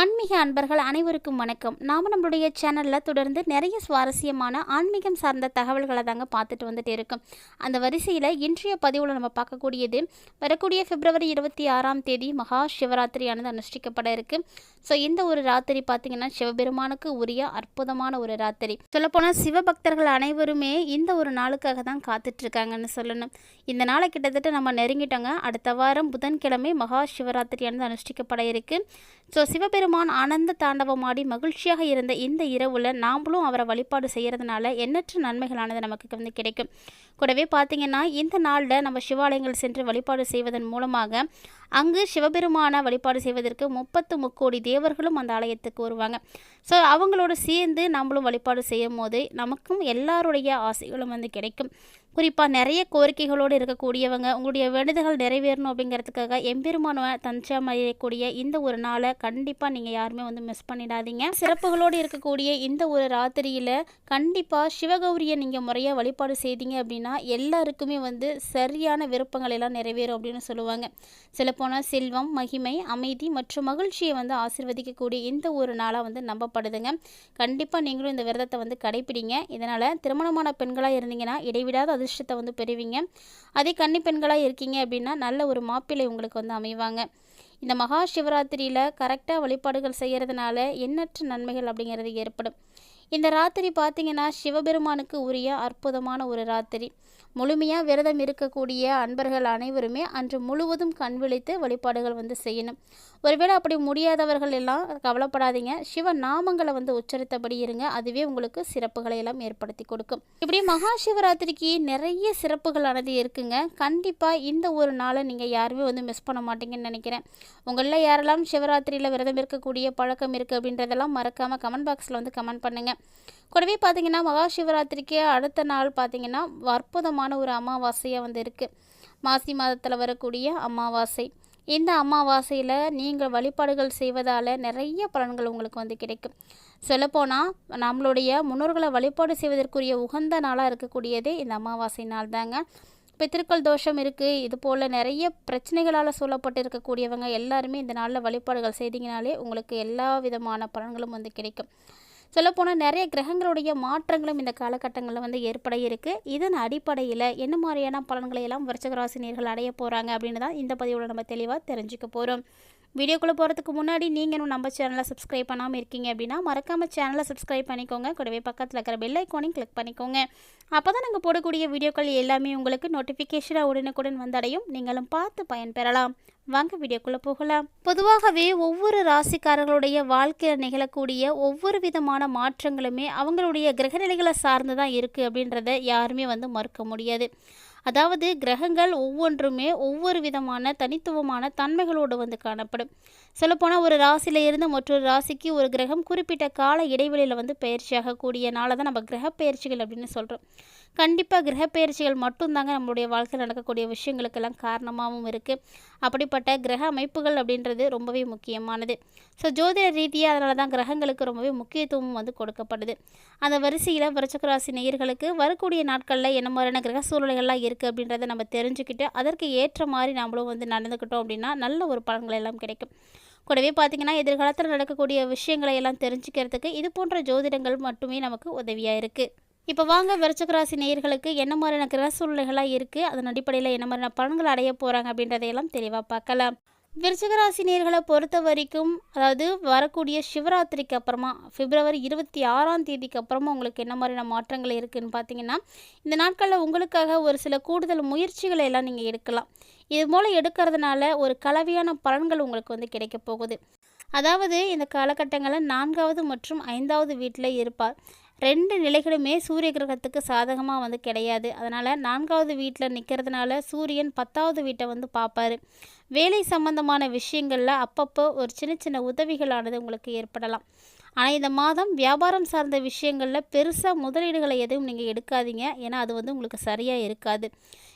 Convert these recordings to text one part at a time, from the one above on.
ஆன்மீக அன்பர்கள் அனைவருக்கும் வணக்கம். நாம் நம்மளுடைய சேனலில் தொடர்ந்து நிறைய சுவாரஸ்யமான ஆன்மீகம் சார்ந்த தகவல்களை தாங்க பார்த்துட்டு வந்துட்டு இருக்கோம். அந்த வரிசையில் இன்றைய பதிவில் நம்ம பார்க்கக்கூடியது வரக்கூடிய பிப்ரவரி இருபத்தி ஆறாம் தேதி மகா சிவராத்திரியானது அனுஷ்டிக்கப்பட இருக்குது ஸோ இந்த ஒரு ராத்திரி பார்த்திங்கன்னா சிவபெருமானுக்கு உரிய அற்புதமான ஒரு ராத்திரி. சொல்லப்போனால் சிவபக்தர்கள் அனைவருமே இந்த ஒரு நாளுக்காக தான் காத்துட்ருக்காங்கன்னு சொல்லணும். இந்த நாளை கிட்டத்தட்ட நம்ம நெருங்கிட்டோங்க. அடுத்த வாரம் புதன்கிழமை மகா சிவராத்திரியானது அனுஷ்டிக்கப்பட இருக்கு. ஸோ சிவபெருமான் ஆனந்த தாண்டவமாடி மகிழ்ச்சியாக இருந்த இந்த இரவில் நாமளும் அவரை வழிபாடு செய்கிறதுனால எண்ணற்ற நன்மைகளானது நமக்கு வந்து கிடைக்கும். கூடவே பார்த்தீங்கன்னா இந்த நாளில் நம்ம சிவாலயங்கள் சென்று வழிபாடு செய்வதன் மூலமாக அங்கு சிவபெருமான வழிபாடு செய்வதற்கு முப்பத்து முக்கோடி தேவர்களும் அந்த ஆலயத்துக்கு வருவாங்க. ஸோ அவங்களோட சேர்ந்து நம்மளும் வழிபாடு செய்யும் போது நமக்கும் எல்லாருடைய ஆசைகளும் வந்து கிடைக்கும். குறிப்பாக நிறைய கோரிக்கைகளோடு இருக்கக்கூடியவங்க உங்களுடைய வேண்டுதல்கள் நிறைவேறணும் அப்படிங்கிறதுக்காக எம்பெருமான தஞ்சமடையக்கூடிய இந்த ஒரு நாளை கண்டிப்பாக நீங்கள் யாருமே வந்து மிஸ் பண்ணிடாதீங்க. சிறப்புகளோடு இருக்கக்கூடிய இந்த ஒரு ராத்திரியில் கண்டிப்பாக சிவகௌரியை நீங்கள் முறையாக வழிபாடு செய்தீங்க அப்படின்னா எல்லாருக்குமே வந்து சரியான விருப்பங்கள் எல்லாம் நிறைவேறும் அப்படின்னு சொல்லுவாங்க. சொல்லப்போனால் செல்வம் மகிமை அமைதி மற்றும் மகிழ்ச்சியை வந்து ஆசிர்வதிக்கக்கூடிய இந்த ஒரு நாளாக வந்து நம்பப்படுதுங்க. கண்டிப்பாக நீங்களும் இந்த விரதத்தை வந்து கடைப்பிடிங்க. இதனால் திருமணமான பெண்களாக இருந்தீங்கன்னா இடைவிடாத அதிர்ஷ்டத்தை வந்து பெறுவீங்க. அதே கன்னி பெண்களாக இருக்கீங்க அப்படின்னா நல்ல ஒரு மாப்பிள்ளை உங்களுக்கு வந்து அமைவாங்க. இந்த மகா சிவராத்திரியில் கரெக்டாக வழிபாடுகள் செய்கிறதுனால எண்ணற்ற நன்மைகள் அப்படிங்கிறது ஏற்படும். இந்த ராத்திரி பார்த்தீங்கன்னா சிவபெருமானுக்கு உரிய அற்புதமான ஒரு ராத்திரி. முழுமையாக விரதம் இருக்கக்கூடிய அன்பர்கள் அனைவருமே அன்று முழுவதும் கண் விழித்து வழிபாடுகள் வந்து செய்யணும். ஒருவேளை அப்படி முடியாதவர்கள் எல்லாம் கவலைப்படாதீங்க. சிவ நாமங்களை வந்து உச்சரித்தபடி இருங்க. அதுவே உங்களுக்கு சிறப்புகளை எல்லாம் ஏற்படுத்தி கொடுக்கும். இப்படி மகா சிவராத்திரிக்கு நிறைய சிறப்புகளானது இருக்குங்க. கண்டிப்பாக இந்த ஒரு நாளை நீங்கள் யாருமே வந்து மிஸ் பண்ண மாட்டீங்கன்னு நினைக்கிறேன். உங்களில் யாரெல்லாம் சிவராத்திரியில் விரதம் இருக்கக்கூடிய பழக்கம் இருக்குது அப்படின்றதெல்லாம் மறக்காமல் கமெண்ட் பாக்ஸில் வந்து கமெண்ட் பண்ணுங்கள் கூடவே பார்த்தீங்கன்னா மகா சிவராத்திரிக்கு அடுத்த நாள் பார்த்தீங்கன்னா அற்புதமான ஒரு அமாவாசையாக வந்து இருக்குது மாசி மாதத்தில் வரக்கூடிய அமாவாசை. இந்த அமாவாசையில் நீங்கள் வழிபாடுகள் செய்வதால் நிறைய பலன்கள் உங்களுக்கு வந்து கிடைக்கும். சொல்லப்போனால் நம்மளுடைய முன்னோர்களை வழிபாடு செய்வதற்குரிய உகந்த நாளாக இருக்கக்கூடியதே இந்த அமாவாசை நாள் தாங்க. பித்திருக்கள் தோஷம் இருக்குது இது போல் நிறைய பிரச்சனைகளால் சூழப்பட்டு இருக்கக்கூடியவங்க எல்லாருமே இந்த நாளில் வழிபாடுகள் செய்தீங்கனாலே உங்களுக்கு எல்லா விதமான பலன்களும் வந்து கிடைக்கும். சொல்லப்போனால் நிறைய கிரகங்களுடைய மாற்றங்களும் இந்த காலகட்டங்களில் வந்து ஏற்பட இருக்குது இதன் அடிப்படையில் என்ன மாதிரியான பலன்களை எல்லாம் விருச்சகராசினியர்கள் அடைய போகிறாங்க அப்படின்னு தான் இந்த பதிவில் நம்ம தெளிவாக தெரிஞ்சுக்க போகிறோம் வீடியோக்குள்ளே போகிறதுக்கு முன்னாடி நீங்கள் இன்னும் நம்ம சேனலை சப்ஸ்கிரைப் பண்ணாமல் இருக்கீங்க அப்படின்னா மறக்காமல் சேனலை சப்ஸ்கிரைப் பண்ணிக்கோங்க. கூடவே பக்கத்தில் இருக்கிற பெல் ஐக்கானையும் கிளிக் பண்ணிக்கோங்க. அப்போ தான் நாங்கள் போடக்கூடிய வீடியோக்கள் எல்லாமே உங்களுக்கு நோட்டிஃபிகேஷனாக உடனுக்குடன் வந்தடையும். நீங்களும் பார்த்து பயன்பெறலாம். வாங்க வீடியோக்குள்ளே போகலாம். பொதுவாகவே ஒவ்வொரு ராசிக்காரர்களுடைய வாழ்க்கையில் நிகழக்கூடிய ஒவ்வொரு விதமான மாற்றங்களுமே அவங்களுடைய கிரகநிலைகளை சார்ந்து தான் இருக்குது அப்படின்றத யாருமே வந்து மறுக்க முடியாது. அதாவது கிரகங்கள் ஒவ்வொன்றுமே ஒவ்வொரு விதமான தனித்துவமான தன்மைகளோடு வந்து காணப்படும். சொல்லப்போனால் ஒரு ராசியில் இருந்து மற்றொரு ராசிக்கு ஒரு கிரகம் குறிப்பிட்ட கால இடைவெளியில் வந்து பயிற்சியாகக்கூடிய நாளை தான் நம்ம கிரக பயிற்சிகள் அப்படின்னு சொல்கிறோம் கண்டிப்பாக கிரகப்பெயர்ச்சிகள் மட்டும்தாங்க நம்மளுடைய வாழ்க்கையில் நடக்கக்கூடிய விஷயங்களுக்கெல்லாம் காரணமாகவும் இருக்குது அப்படிப்பட்ட கிரக அமைப்புகள் அப்படின்றது ரொம்பவே முக்கியமானது. ஸோ ஜோதிட ரீதியாக அதனால தான் கிரகங்களுக்கு ரொம்பவே முக்கியத்துவம் வந்து கொடுக்கப்படுது அந்த வரிசையில் விரச்சக்கராசி நேயர்களுக்கு வரக்கூடிய நாட்களில் என்ன மாதிரியான கிரக சூழ்நிலைகள்லாம் இருக்குது அப்படின்றத நம்ம தெரிஞ்சுக்கிட்டு அதற்கு ஏற்ற மாதிரி நம்மளும் வந்து நடந்துக்கிட்டோம் அப்படின்னா நல்ல ஒரு பலன்கள் எல்லாம் கிடைக்கும். கூடவே பார்த்திங்கன்னா எதிர்காலத்தில் நடக்கக்கூடிய விஷயங்களை எல்லாம் தெரிஞ்சுக்கிறதுக்கு இது போன்ற ஜோதிடங்கள் மட்டுமே நமக்கு உதவியாக இருக்குது இப்போ வாங்க விருச்சகராசி நேயர்களுக்கு என்ன மாதிரியான கிரக சூழ்நிலைகளாக இருக்குது அதன் அடிப்படையில் என்ன மாதிரியான பலன்கள் அடைய போகிறாங்க அப்படின்றதையெல்லாம் தெளிவாக பார்க்கலாம். விருச்சகராசி நேர்களை பொறுத்த வரைக்கும் அதாவது வரக்கூடிய சிவராத்திரிக்கு அப்புறமா பிப்ரவரி இருபத்தி ஆறாம் தேதிக்கு அப்புறமா உங்களுக்கு என்ன மாதிரியான மாற்றங்கள் இருக்குதுன்னு பார்த்தீங்கன்னா இந்த நாட்களில் உங்களுக்காக ஒரு சில கூடுதல் முயற்சிகளை எல்லாம் நீங்கள் எடுக்கலாம். இது மூலம் எடுக்கிறதுனால ஒரு கலவையான பலன்கள் உங்களுக்கு வந்து கிடைக்க போகுது. அதாவது இந்த காலகட்டங்களில் நான்காவது மற்றும் ஐந்தாவது வீட்டில் இருப்பார். ரெண்டு நிலைகளுமே சூரிய கிரகத்துக்கு சாதகமாக வந்து கிடையாது. அதனால் நான்காவது வீட்டில் நிற்கிறதுனால சூரியன் பத்தாவது வீட்டை வந்து பார்ப்பார் வேலை சம்பந்தமான விஷயங்களில் அப்பப்போ ஒரு சின்ன சின்ன உதவிகளானது உங்களுக்கு ஏற்படலாம். ஆனால் இந்த மாதம் வியாபாரம் சார்ந்த விஷயங்களில் பெருசாக முதலீடுகளை எதுவும் நீங்கள் எடுக்காதீங்க. ஏன்னா அது வந்து உங்களுக்கு சரியாக இருக்காது.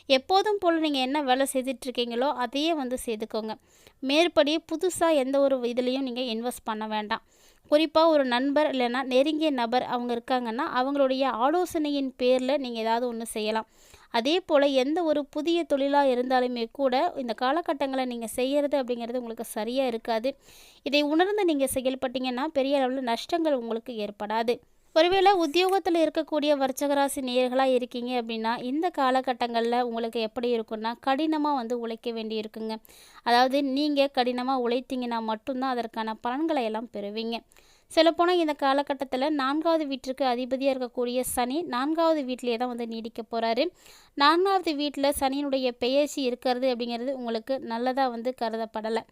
எப்போதும் போல் நீங்கள் என்ன வேலை செய்துட்ருக்கீங்களோ அதையே வந்து செய்துக்கோங்க. மேற்படி புதுசாக எந்த ஒரு இதுலேயும் நீங்கள் இன்வெஸ்ட் பண்ண வேண்டாம். குறிப்பாக ஒரு நண்பர் இல்லைன்னா நெருங்கிய நபர் அவங்க இருக்காங்கன்னா அவங்களுடைய ஆலோசனையின் பேரில் நீங்கள் ஏதாவது ஒன்று செய்யலாம். அதே போல் எந்த ஒரு புதிய தொழிலாக இருந்தாலுமே கூட இந்த காலகட்டங்களை நீங்கள் செய்கிறது அப்படிங்கிறது உங்களுக்கு சரியாக இருக்காது. இதை உணர்ந்து நீங்கள் செயல்பட்டீங்கன்னா பெரிய அளவில் நஷ்டங்கள் உங்களுக்கு ஏற்படாது. ஒருவேளை உத்தியோகத்தில் இருக்கக்கூடிய வர்ச்சகராசி நேர்களாக இருக்கீங்க அப்படின்னா இந்த காலகட்டங்களில் உங்களுக்கு எப்படி இருக்குன்னா கடினமாக வந்து உழைக்க வேண்டி இருக்குங்க. அதாவது நீங்கள் கடினமாக உழைத்தீங்கன்னா மட்டும்தான் அதற்கான பலன்களை எல்லாம் பெறுவீங்க. சொல்லப்போனால் இந்த காலகட்டத்தில் நான்காவது வீட்டிற்கு அதிபதியாக இருக்கக்கூடிய சனி நான்காவது வீட்டிலே தான் வந்து நீடிக்க போகிறாரு நான்காவது வீட்டில் சனியினுடைய பெயர்ச்சி இருக்கிறது அப்படிங்கிறது உங்களுக்கு நல்லதாக வந்து கருதப்படலை.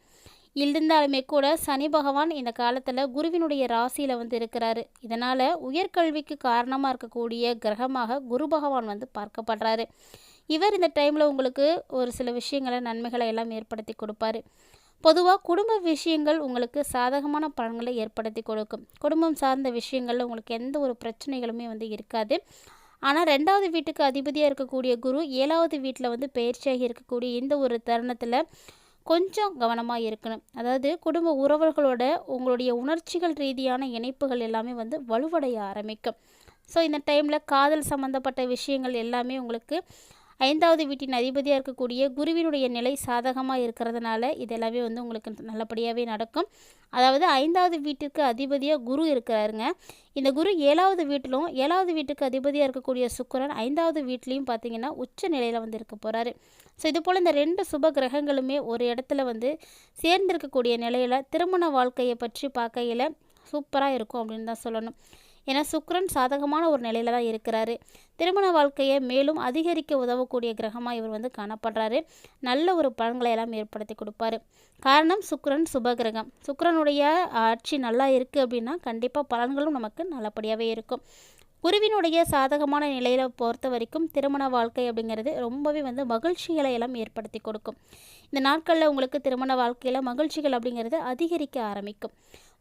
இருந்தாலுமே கூட சனி பகவான் இந்த காலத்தில் குருவினுடைய ராசியில் வந்து இருக்கிறாரு. இதனால் உயர்கல்விக்கு காரணமாக இருக்கக்கூடிய கிரகமாக குரு பகவான் வந்து பார்க்கப்படுறாரு. இவர் இந்த டைமில் உங்களுக்கு ஒரு சில விஷயங்களை நன்மைகளை எல்லாம் ஏற்படுத்தி கொடுப்பாரு. பொதுவாக குடும்ப விஷயங்கள் உங்களுக்கு சாதகமான பலன்களை ஏற்படுத்தி கொடுக்கும். குடும்பம் சார்ந்த விஷயங்களில் உங்களுக்கு எந்த ஒரு பிரச்சனைகளுமே வந்து இருக்காது. ஆனால் ரெண்டாவது வீட்டுக்கு அதிபதியாக இருக்கக்கூடிய குரு ஏழாவது வீட்டில் வந்து பயிற்சியாகி இருக்கக்கூடிய இந்த ஒரு தருணத்தில் கொஞ்சம் கவனமாக இருக்கணும். அதாவது குடும்ப உறவுகளோட உங்களுடைய உணர்ச்சிகள் ரீதியான இணைப்புகள் எல்லாமே வந்து வலுவடைய ஆரம்பிக்கும். ஸோ இந்த டைமில் காதல் சம்மந்தப்பட்ட விஷயங்கள் எல்லாமே உங்களுக்கு ஐந்தாவது வீட்டின் அதிபதியாக இருக்கக்கூடிய குருவினுடைய நிலை சாதகமாக இருக்கிறதுனால இதெல்லாமே வந்து உங்களுக்கு நல்லபடியாகவே நடக்கும். அதாவது ஐந்தாவது வீட்டிற்கு அதிபதியாக குரு இருக்கிறாருங்க. இந்த குரு ஏழாவது வீட்டிலும் ஏழாவது வீட்டுக்கு அதிபதியாக இருக்கக்கூடிய சுக்கரன் ஐந்தாவது வீட்லேயும் பார்த்தீங்கன்னா உச்ச நிலையில் வந்து இருக்க போகிறாரு ஸோ இது போல் இந்த ரெண்டு சுப கிரகங்களுமே ஒரு இடத்துல வந்து சேர்ந்திருக்கக்கூடிய நிலையில் திருமண வாழ்க்கையை பற்றி பார்க்கையில் சூப்பராக இருக்கும் அப்படின்னு தான் சொல்லணும். என சுக்ரன் சாதகமான ஒரு நிலையில் தான் இருக்கிறாரு. திருமண வாழ்க்கையை மேலும் அதிகரிக்க உதவக்கூடிய கிரகமாக இவர் வந்து காணப்படுறாரு. நல்ல ஒரு பலன்களை எல்லாம் ஏற்படுத்தி கொடுப்பாரு. காரணம் சுக்ரன் சுபகிரகம். சுக்ரனுடைய ஆட்சி நல்லா இருக்குது அப்படின்னா கண்டிப்பாக பலன்களும் நமக்கு நல்லபடியாகவே இருக்கும். குருவினுடைய சாதகமான நிலையில் பொறுத்த வரைக்கும் திருமண வாழ்க்கை அப்படிங்கிறது ரொம்பவே வந்து மகிழ்ச்சிகளை எல்லாம் ஏற்படுத்தி கொடுக்கும். இந்த நாட்களில் உங்களுக்கு திருமண வாழ்க்கையில் மகிழ்ச்சிகள் அப்படிங்கிறது அதிகரிக்க ஆரம்பிக்கும்.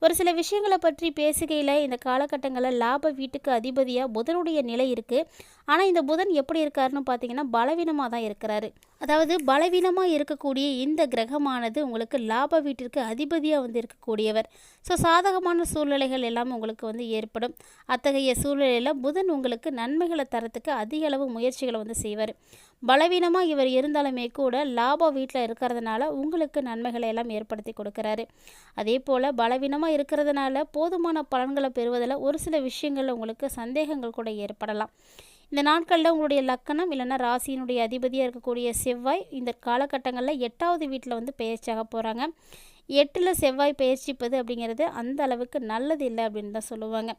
ஒரு சில விஷயங்களை பற்றி பேசுகையில் இந்த காலகட்டங்களில் லாப வீட்டுக்கு அதிபதியாக புதனுடைய நிலை இருக்குது ஆனால் இந்த புதன் எப்படி இருக்காருன்னு பார்த்தீங்கன்னா பலவீனமாக தான் இருக்கிறாரு. அதாவது பலவீனமாக இருக்கக்கூடிய இந்த கிரகமானது உங்களுக்கு லாப வீட்டிற்கு அதிபதியாக வந்து இருக்கக்கூடியவர். ஸோ சாதகமான சூழ்நிலைகள் எல்லாம் உங்களுக்கு வந்து ஏற்படும். அத்தகைய சூழ்நிலையில் புதன் உங்களுக்கு நன்மைகளை தரத்துக்கு அதிக அளவு முயற்சிகளை வந்து செய்வார். பலவீனமாக இவர் இருந்தாலுமே கூட லாப வீட்டில் இருக்கிறதுனால உங்களுக்கு நன்மைகளை எல்லாம் ஏற்படுத்தி கொடுக்குறாரு. அதே போல் பலவீனமாக இருக்கிறதுனால போதுமான பலன்களை பெறுவதில் ஒரு சில விஷயங்களில் உங்களுக்கு சந்தேகங்கள் கூட ஏற்படலாம். இந்த நாட்களில் உங்களுடைய லக்கணம் இல்லைன்னா ராசியினுடைய அதிபதியாக இருக்கக்கூடிய செவ்வாய் இந்த காலகட்டங்களில் எட்டாவது வீட்டில் வந்து பயிற்சியாக போகிறாங்க எட்டில் செவ்வாய் பயிற்சிப்பது அப்படிங்கிறது அந்த அளவுக்கு நல்லது இல்லை அப்படின்னு தான் சொல்லுவாங்க.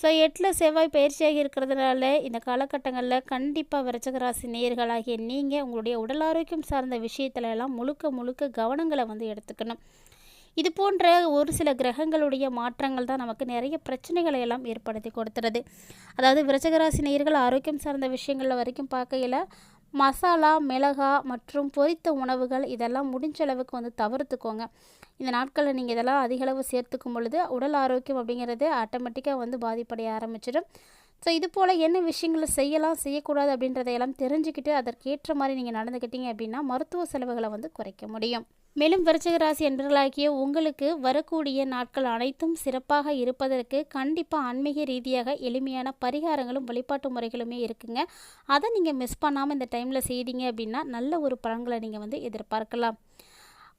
ஸோ எட்டில் செவ்வாய் பயிற்சியாகி இருக்கிறதுனால இந்த காலகட்டங்களில் கண்டிப்பாக விரச்சகராசி நேர்களாகிய நீங்கள் உங்களுடைய உடல் ஆரோக்கியம் சார்ந்த விஷயத்துல எல்லாம் முழுக்க முழுக்க கவனங்களை வந்து எடுத்துக்கணும். இது போன்ற ஒரு சில கிரகங்களுடைய மாற்றங்கள் தான் நமக்கு நிறைய பிரச்சனைகளை எல்லாம் ஏற்படுத்தி கொடுத்துறது அதாவது விரச்சகராசி நேயர்கள் ஆரோக்கியம் சார்ந்த விஷயங்களில் வரைக்கும் பார்க்கையில் மசாலா மிளகா மற்றும் பொரித்த உணவுகள் இதெல்லாம் முடிஞ்ச அளவுக்கு வந்து தவிர்த்துக்கோங்க. இந்த நாட்களில் நீங்கள் இதெல்லாம் அதிகளவு சேர்த்துக்கும் பொழுது உடல் ஆரோக்கியம் அப்படிங்கிறது ஆட்டோமேட்டிக்காக வந்து பாதிப்படைய ஆரம்பிச்சிடும். ஸோ இது போல் என்ன விஷயங்களை செய்யலாம் செய்யக்கூடாது அப்படின்றதையெல்லாம் தெரிஞ்சுக்கிட்டு அதற்கேற்ற மாதிரி நீங்கள் நடந்துக்கிட்டீங்க அப்படின்னா மருத்துவ செலவுகளை வந்து குறைக்க முடியும். மேலும் விருச்சிக ராசி என்பர்களாகிய உங்களுக்கு வரக்கூடிய நாட்கள் அனைத்தும் சிறப்பாக இருப்பதற்கு கண்டிப்பாக ஆன்மீக ரீதியாக எளிமையான பரிகாரங்களும் வழிபாட்டு முறைகளுமே இருக்குங்க. அதை நீங்கள் மிஸ் பண்ணாமல் இந்த டைமில் செய்தீங்க அப்படின்னா நல்ல ஒரு பலன்களை நீங்கள் வந்து எதிர்பார்க்கலாம்.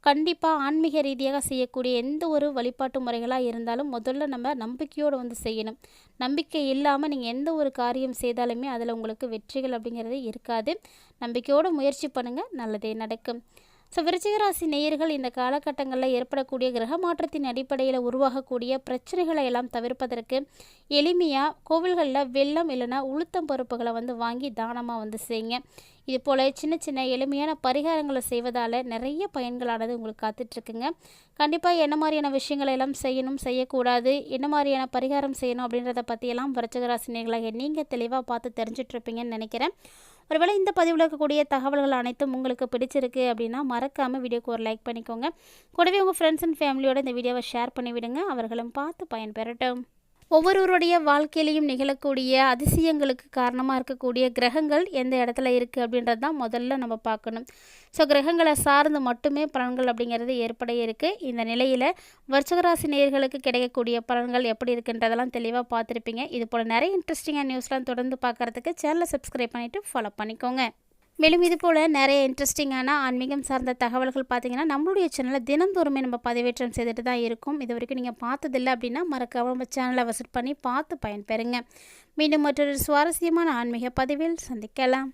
கண்டிப்பாக ஆன்மீக ரீதியாக செய்யக்கூடிய எந்த ஒரு வழிபாட்டு முறைகளாக இருந்தாலும் முதல்ல நம்ம நம்பிக்கையோடு வந்து செய்யணும். நம்பிக்கை இல்லாமல் நீங்கள் எந்த ஒரு காரியம் செய்தாலுமே அதில் உங்களுக்கு வெற்றிகள் அப்படிங்கிறது இருக்காது. நம்பிக்கையோடு முயற்சி பண்ணுங்கள் நல்லதே நடக்கும். ஸோ விருச்சிகராசி நேயர்கள் இந்த காலகட்டங்களில் ஏற்படக்கூடிய கிரக மாற்றத்தின் அடிப்படையில் உருவாகக்கூடிய பிரச்சனைகளை எல்லாம் தவிர்ப்பதற்கு எளிமையாக கோவில்களில் வெள்ளம் இல்லைன்னா உளுத்தம் பருப்புகளை வந்து வாங்கி தானமாக வந்து செய்யுங்க. இது போல் சின்ன சின்ன எளிமையான பரிகாரங்களை செய்வதால் நிறைய பயன்களானது உங்களுக்கு காத்துட்ருக்குங்க. கண்டிப்பாக என்ன மாதிரியான விஷயங்களை எல்லாம் செய்யணும் செய்யக்கூடாது என்ன மாதிரியான பரிகாரம் செய்யணும் அப்படின்றத பற்றியெல்லாம் விருச்சிகராசினியர்களாக நீங்கள் தெளிவாக பார்த்து தெரிஞ்சிட்ருப்பீங்கன்னு நினைக்கிறேன். ஒருவேளை இந்த பதிவில் இருக்கக்கூடிய தகவல்கள் அனைத்தும் உங்களுக்கு பிடிச்சிருக்கு அப்படின்னா மறக்காமல் வீடியோக்கு ஒரு லைக் பண்ணிக்கோங்க. கூடவே உங்கள் ஃப்ரெண்ட்ஸ் அண்ட் ஃபேமிலியோட இந்த வீடியோவை ஷேர் பண்ணி விடுங்க அவர்களும் பார்த்து பயன்பெறட்டும். ஒவ்வொருவருடைய வாழ்க்கையிலையும் நிகழக்கூடிய அதிசயங்களுக்கு காரணமாக இருக்கக்கூடிய கிரகங்கள் எந்த இடத்துல இருக்குது அப்படின்றது தான் முதல்ல நம்ம பார்க்கணும். ஸோ கிரகங்களை சார்ந்து மட்டுமே பலன்கள் அப்படிங்கிறது ஏற்பட இருக்குது இந்த நிலையில் வருஷகராசி நேர்களுக்கு கிடைக்கக்கூடிய பலன்கள் எப்படி இருக்குன்றதெல்லாம் தெளிவாக பார்த்துருப்பீங்க. இது போல் நிறைய இன்ட்ரெஸ்டிங்காக நியூஸ்லாம் தொடர்ந்து பார்க்குறதுக்கு சேனலை சப்ஸ்கிரைப் பண்ணிவிட்டு ஃபாலோ பண்ணிக்கோங்க. மேலும் இது போல் நிறைய இன்ட்ரெஸ்டிங்கான ஆன்மீகம் சார்ந்த தகவல்கள் பார்த்தீங்கன்னா நம்மளுடைய சேனலில் தினந்தோறுமே நம்ம பதிவேற்றம் செய்துட்டு தான் இருக்கும். இது வரைக்கும் நீங்கள் பார்த்ததில்லை அப்படின்னா மறக்காம நம்ம சேனலை விசிட் பண்ணி பார்த்து பயன்பெறுங்க. மீண்டும் மற்றொரு சுவாரஸ்யமான ஆன்மீக பதிவில் சந்திக்கலாம்.